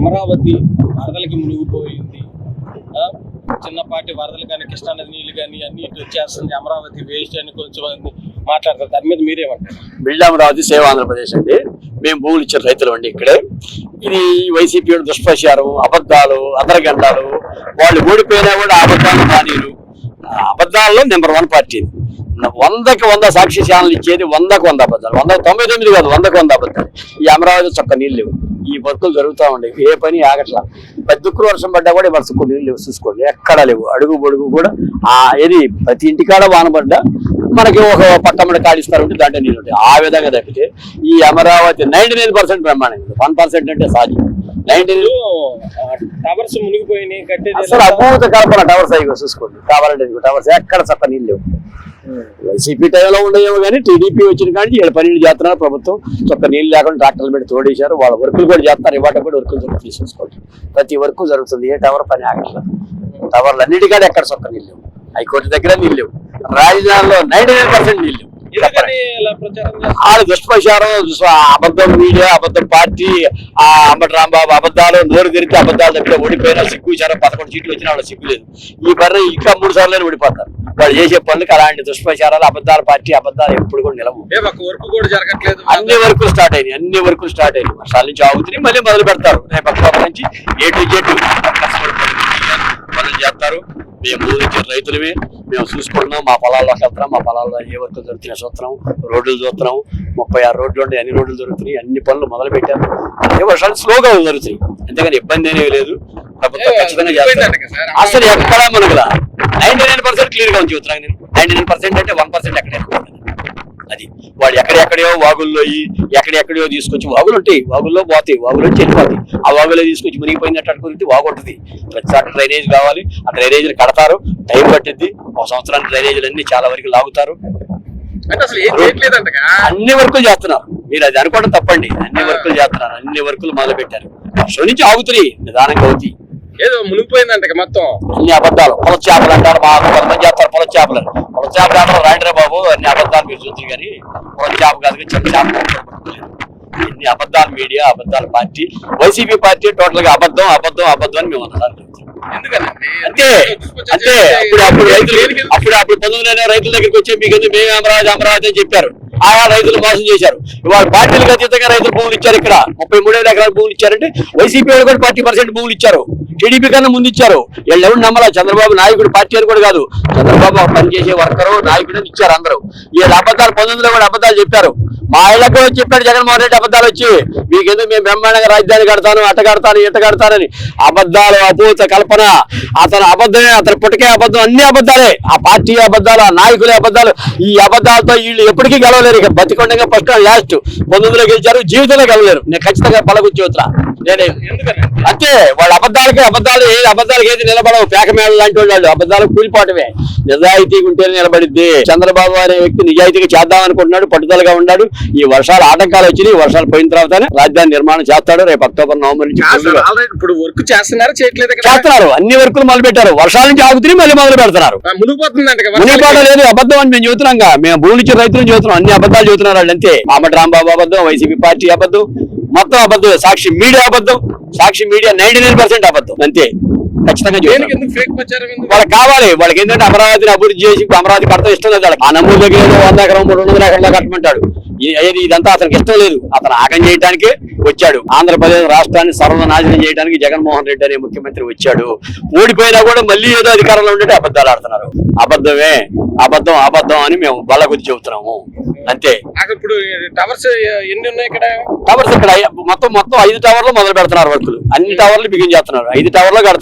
అమరావతి వరదలకి మునిగిపోయింది. చిన్నపాటి వరదలు కానీ కృష్ణానది నీళ్ళు కానీ అన్ని వచ్చేస్తుంది అమరావతి వేస్ట్ అని కొంచెం మాట్లాడతారు. దాని మీద మీరేమంటారు? బిల్డ్ అమరావతి సేవ ఆంధ్రప్రదేశ్ అండి. మేము భూములు ఇచ్చిన రైతులు అండి ఇక్కడే. ఇది వైసీపీ దుష్ప్రచారం అబద్ధాలు అదరగండాలు వాళ్ళు ఓడిపోయినా కూడా అబద్ధాలు హానీలు అబద్ధాల్లో నెంబర్ వన్ పార్టీ వందకి వంద సాక్షి ఛానల్ ఇచ్చేది వందకు వంద అబద్ధాలు. వంద తొంభై తొమ్మిది కాదు వందకు వంద అబద్ధాలు. ఈ అమరావతి చొక్క నీళ్ళు లేవు. ఈ వర్కులు జరుగుతూ ఉండేవి. ఏ పని ఆగట్లా. పెద్ద దుక్కులు వర్షం పడ్డా కూడా వర్షకు నీళ్ళు లేవు. చూసుకోండి ఎక్కడా లేవు. అడుగు బొడుగు కూడా ఆ ఏది ప్రతి ఇంటికాడ వాన పడ్డా మనకి ఒక పట్టమడ కాడిస్తారు ఉంటే దాంట్లో నీళ్ళు ఉంటాయి. ఆ విధంగా తప్పితే ఈ అమరావతి నైంటీ నైన్ పర్సెంట్ ప్రమాణం వన్ పర్సెంట్ అంటే సాధ్యం. టవర్స్ మునిగిపోయినాయి అసలు అద్భుత కల్పన టవర్స్ అయ్యి చూసుకోండి. కావాలంటే టవర్స్ ఎక్కడ చక్క నీళ్ళు లేవు. వైసీపీ టైంలో ఉండేమో కానీ టీడీపీ వచ్చిన కానీ ఏడు పన్నెండు చేస్తున్నారు ప్రభుత్వం. చొక్క నీళ్ళు లేకుండా ట్రాక్టర్లు పెట్టి తోడేశారు. వాళ్ళ వర్కులు కూడా చేస్తారు. ఇవాట కూడా వర్కులు జరుగుతుంది తీసేసుకోండి. ప్రతి వర్క్ జరుగుతుంది. ఏ టవర్ పని ఆగట్లేదు. టవర్లు అన్నిటికాడ ఎక్కడ చొక్క నీళ్ళు లేవు? హైకోర్టు దగ్గర నీళ్ళు లేవు. రాజధానిలో నైన్టీ నైన్ పర్సెంట్ నీళ్ళు ఎందుకని వాళ్ళు దుష్ప్రచారం అబద్ధం మీడియా అబద్ధం పార్టీ ఆ అంబటి రాంబాబు అబద్ధాలు నోరు తెరిస్తే అబద్ధాలు తప్పితే ఓడిపోయినా సిగ్గు ఇచ్చారు? పదకొండు సీట్లు వచ్చినా వాళ్ళు సిగ్గు లేదు. ఈ బర్రె ఇంకా మూడు సార్లు ఓడిపోతారు. వాళ్ళు చేసే పనులకు అలాంటి దుష్ప్రచారాలు అబద్ధాల పార్టీ అబద్ధాలు ఎప్పుడు కూడా నిలవు. వర్క్ అన్ని వర్కులు స్టార్ట్ అయినాయి అన్ని వర్కులు స్టార్ట్ అయినాయి. వర్షాల నుంచి ఆగుతున్నాయి మళ్ళీ మొదలు పెడతారు. రేపు నుంచి ఏ టు జెడ్ చేస్తారు. మేము ఇచ్చే రైతులమే మేము చూసుకుంటున్నాం. మా పొలాల్లోకి వెళ్తున్నాం మా పొలాల్లో ఏ వర్కులు జరుగుతున్నాయి చూస్తున్నాం రోడ్లు చూస్తున్నాం ముప్పై ఆరు రోడ్లు ఉండే అన్ని రోడ్లు జరుగుతున్నాయి అన్ని పనులు మొదలు పెట్టారు అదే వర్షాలు స్లోగా జరుగుతాయి అంతేగాని ఇబ్బంది అనేవి లేదు. ప్రభుత్వం ఖచ్చితంగా చేస్తారు అసలు ఎక్కడా మనకు నైన్టీ నైన్ పర్సెంట్ క్లియర్గా ఉంది చెబుతున్నాను నేను? నైన్టీ నైన్ పర్సెంట్ అంటే వన్ పర్సెంట్ ఎక్కడ అది వాడు వాగుల్లో ఈ ఎక్కడెక్కడో తీసుకొచ్చి వాగులు ఉంటాయి. వాగుల్లో పోతాయి. వాగులో చెల్లిపోతాయి ఆ వాగులో తీసుకొచ్చి మునిగిపోయినట్టు అనుకుంటే వాగు ఉంటుంది ప్రతిసారి డ్రైనేజ్ కావాలి. ఆ డ్రైనేజీలు కడతారు. టైం పట్టిద్ది. ఒక సంవత్సరానికి డ్రైనేజీలు అన్ని చాలా వరకు లాగుతారు. అన్ని వర్కులు చేస్తున్నారు. మీరు అది అనుకోవడం తప్పండి. అన్ని వర్కులు చేస్తున్నారు. అన్ని వర్కులు మొదలు పెట్టారు వర్షం నుంచి ఆగుతున్నాయి. నిదానంగా అవుతాయి. ఏదో మునిగిపోయిందంట మొత్తం. అన్ని అబద్ధాలు. పొల చేపలు అంటారు మా కొంతమంది చేస్తారు పొల చేపలు. పొల చేపలు అంటారు రాండ్రా బాబు అన్ని అబద్ధాలు మీరు చూసి కానీ పొల చేప కాదు చిన్న చేప ఎన్ని అబద్ధాలు మీడియా అబద్ధాల పార్టీ వైసీపీ పార్టీ టోటల్గా అబద్ధం అబద్ధం అబద్ధం అని మేము అన్నారు అంతే అంతే. అప్పుడు అప్పుడు రైతులు అప్పుడు అప్పుడు పంతొమ్మిది రైతుల దగ్గరికి వచ్చి మీకు అమరావతి అమరావతి అని చెప్పారు. ఆయా రైతులు మోసం చేశారు. ఇవాళ పార్టీలకు అతీతంగా రైతులు భూములు ఇచ్చారు ఇక్కడ. ముప్పై మూడేళ్ళ ఎకరాల భూములు ఇచ్చారంటే వైసీపీ వాళ్ళు కూడా పార్టీ పర్సెంట్ భూములు ఇచ్చారు. టీడీపీ కన్నా ముందు ఇచ్చారు. వీళ్ళు ఎవరు నమ్మలా? చంద్రబాబు నాయకుడు పార్టీ అని కూడా కాదు. చంద్రబాబు పనిచేసే వర్కరు నాయకుడు ఇచ్చారు అందరూ. వీళ్ళు అబద్ధాలు పంతొమ్మిదిలో కూడా అబద్ధాలు చెప్పారు. మా ఇళ్ళకు వచ్చి చెప్పాడు జగన్మోహన్ రెడ్డి అబద్ధాలు వచ్చి మీకెందుకు మేము బ్రహ్మాండంగా రాజధాని కడతాను అట్ట కడతాను ఇట్ట కడతానని. అబద్ధాలు అపూత కల్పన. అతను అబద్ధమే అతని పుట్టకే అబద్ధం అన్ని అబద్ధాలే. ఆ పార్టీ అబద్ధాలు ఆ నాయకులే అబద్ధాలు ఈ అబద్ధాలతో వీళ్ళు ఎప్పటికీ గెలవలేరు. ఇక బతికొండగా ఫస్ట్ లాస్ట్ పంతొమ్మిదిలో గెలిచారు జీవితంలో గెలవలేరు. నేను ఖచ్చితంగా పలకొచ్చి నేనే. అంతే వాళ్ళ అబద్ధాలకి అబద్ధాలు ఏది అబద్ధాలకి ఏది నిలబడవు. పేకమేళ లాంటి వాళ్ళు అబద్ధాలు కూలిపోవటమే. నిజాయితీగా ఉంటేనే నిలబడిద్ది. చంద్రబాబు అనే వ్యక్తి నిజాయితీగా చేద్దాం అనుకుంటున్నాడు పట్టుదలగా ఉన్నాడు. ఈ వర్షాలు ఆటంకాలు వచ్చినాయి. ఈ వర్షాలు పోయిన తర్వాతనే రాజధాని నిర్మాణం చేస్తాడు. రేపు అక్టోబర్ నవంబర్ నుంచి ఇప్పుడు వర్క్ చేస్తున్నారు? చేయట్లేదు చేస్తున్నారు. అన్ని వర్కులు మొదలు పెట్టారు వర్షాల నుంచి ఆగుతున్నాయి మళ్ళీ మొదలు పెడుతున్నారు. మునిపాట లేదు. అబద్ధం అని మేము చెబుతున్నాం మేము భూములు ఇచ్చిన రైతులు చెబుతున్నాం. అన్ని అబద్ధాలు చెబుతున్నారు వాళ్ళు అంతే. మామటి రాంబాబు అబద్ధం వైసీపీ పార్టీ అబద్ధం మొత్తం అబద్ధం. సాక్షి మీడియా అబద్ధం Sakshi media ninety nine percent అబద్ధం. అంతే. ఖచ్చితంగా వాళ్ళకి కావాలి. వాళ్ళకి ఏంటంటే అమరావతిని అభివృద్ధి చేసి అమరావతి కడతాం ఇష్టం లేదు వాళ్ళకి. ఆ దగ్గర వంద ఎకరం మూడు వందల ఎకరాలు కట్టమంటాడు. ఇదంతా అతనికి ఇష్టం లేదు. అతను ఆగం చేయడానికి వచ్చాడు. ఆంధ్రప్రదేశ్ రాష్ట్రాన్ని సర్వనాశనం చేయడానికి జగన్మోహన్ రెడ్డి అనే ముఖ్యమంత్రి వచ్చాడు. ఓడిపోయినా కూడా మళ్ళీ ఏదో అధికారంలో ఉండే అబద్ధాలు ఆడుతున్నారు. అబద్ధమే అబద్ధం అబద్ధం అని మేము బల్ల కొద్ది చెబుతున్నాము. అంతే. ఇప్పుడు టవర్స్ ఎన్ని ఉన్నాయి ఇక్కడ? టవర్స్ ఇక్కడ మొత్తం మొత్తం ఐదు టవర్లు మొదలు పెడుతున్నారు వర్కులు. అన్ని టవర్లు బిగిన్ చేస్తున్నారు. ఐదు టవర్లు కడతారు.